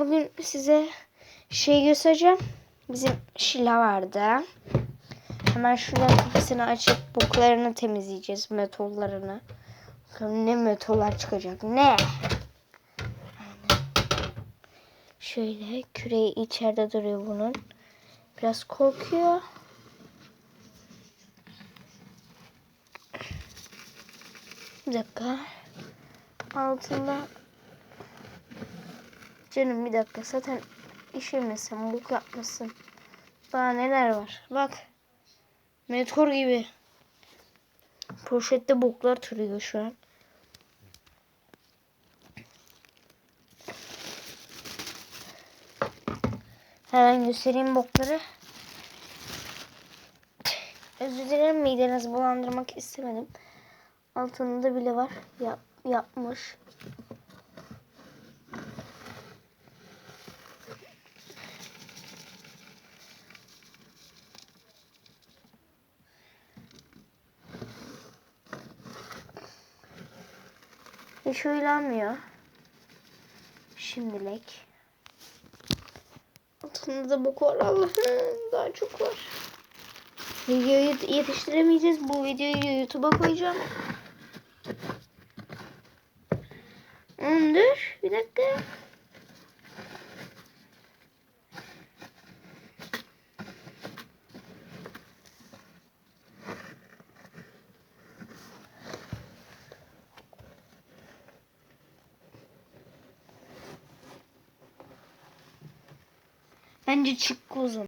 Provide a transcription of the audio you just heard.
bugün size şey göstereceğim. Bizim Şila vardı. Hemen şuradan kapısını açıp buklarını temizleyeceğiz. Metollarını. Bakalım ne metollar çıkacak. Ne? Şöyle küreği içeride duruyor bunun. Biraz korkuyor. Bir dakika. Altında Canım bir dakika zaten işemesin, bok yapmasın. Daha neler var. Bak. Meteor gibi. Poşette boklar türüyor şu an. Hemen göstereyim bokları. Özür dilerim midenizi bulandırmak istemedim. Altında bile var. Yap, yapmış. Hiç uylanmıyor. Şimdilik. Altında da bok var. Daha çok var. Videoyu yetiştiremeyeceğiz. Bu videoyu YouTube'a koyacağım. Hmm, dur. Bir dakika. Bence çık uzun.